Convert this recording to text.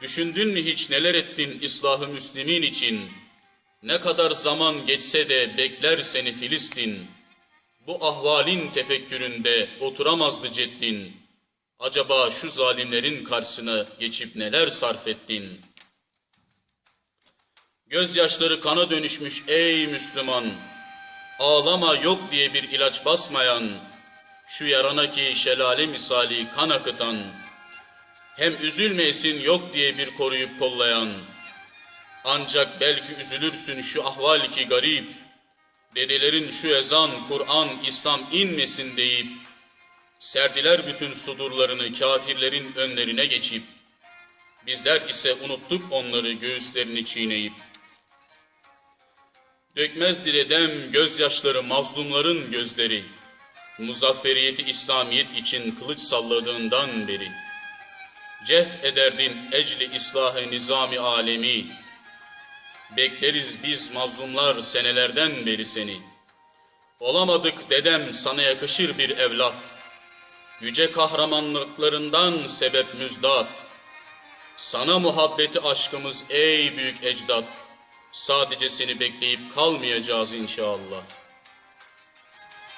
Düşündün mü hiç neler ettin ıslahı Müslümin için? Ne kadar zaman geçse de bekler seni Filistin. Bu ahvalin tefekküründe oturamazdı ceddin. Acaba şu zalimlerin karşısına geçip neler sarf ettin? Gözyaşları kana dönüşmüş ey Müslüman. Ağlama yok diye bir ilaç basmayan, şu yarana ki şelale misali kan akıtan, hem üzülmeyesin yok diye bir koruyup kollayan, ancak belki üzülürsün şu ahval ki garip, dedelerin şu ezan, Kur'an, İslam inmesin deyip, serdiler bütün sudurlarını kafirlerin önlerine geçip, bizler ise unuttuk onları göğüslerini çiğneyip, Dökmez diledem gözyaşları mazlumların gözleri, muzafferiyeti İslamiyet için kılıç salladığından beri. Cehd ederdin ecli islahı nizami alemi, bekleriz biz mazlumlar senelerden beri seni. Olamadık dedem sana yakışır bir evlat, yüce kahramanlıklarından sebep müzdat. Sana muhabbeti aşkımız ey büyük ecdat, Sadece seni bekleyip kalmayacağız inşallah.